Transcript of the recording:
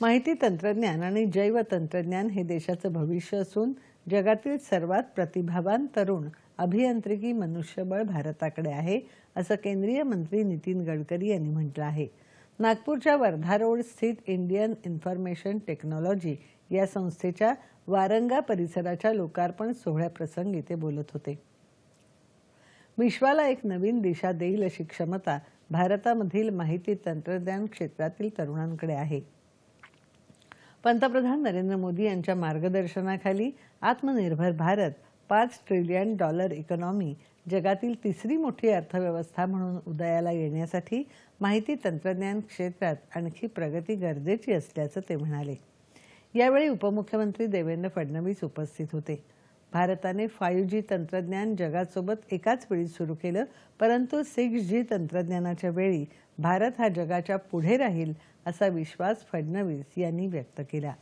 माहिती तंत्रज्ञान आणि जैव तंत्रज्ञान हे देशाचं भविष्य असून जगातील सर्वात प्रतिभावान तरुण अभियांत्रिकी मनुष्यबळ भारताकडे आहे असं केंद्रीय मंत्री नितीन गडकरी यांनी म्हटलं आहे. नागपूरच्या वर्धा रोड स्थित इंडियन इन्फॉर्मेशन टेक्नॉलॉजी या संस्थेच्या वारंगा परिसराच्या लोकार्पण सोहळ्याप्रसंगी ते बोलत होते. विश्वाला एक नवीन दिशा देईल अशी क्षमता भारतामधील माहिती तंत्रज्ञान क्षेत्रातील तरुणांकडे आहे. पंतप्रधान नरेंद्र मोदी यांच्या मार्गदर्शनाखाली आत्मनिर्भर भारत पाच ट्रिलियन डॉलर इकॉनॉमी जगातील तिसरी मोठी अर्थव्यवस्था म्हणून उदयाला येण्यासाठी माहिती तंत्रज्ञान क्षेत्रात आणखी प्रगती गरजेची असल्याचं ते म्हणाले. यावेळी उपमुख्यमंत्री देवेंद्र फडणवीस उपस्थित होते. भारताने फाईव्ह जी तंत्रज्ञान जगासोबत एकाच वेळी सुरू केलं परंतु सिक्स जी तंत्रज्ञानाच्या वेळी भारत हा जगाच्या पुढे राहील असा विश्वास फडणवीस यांनी व्यक्त केला.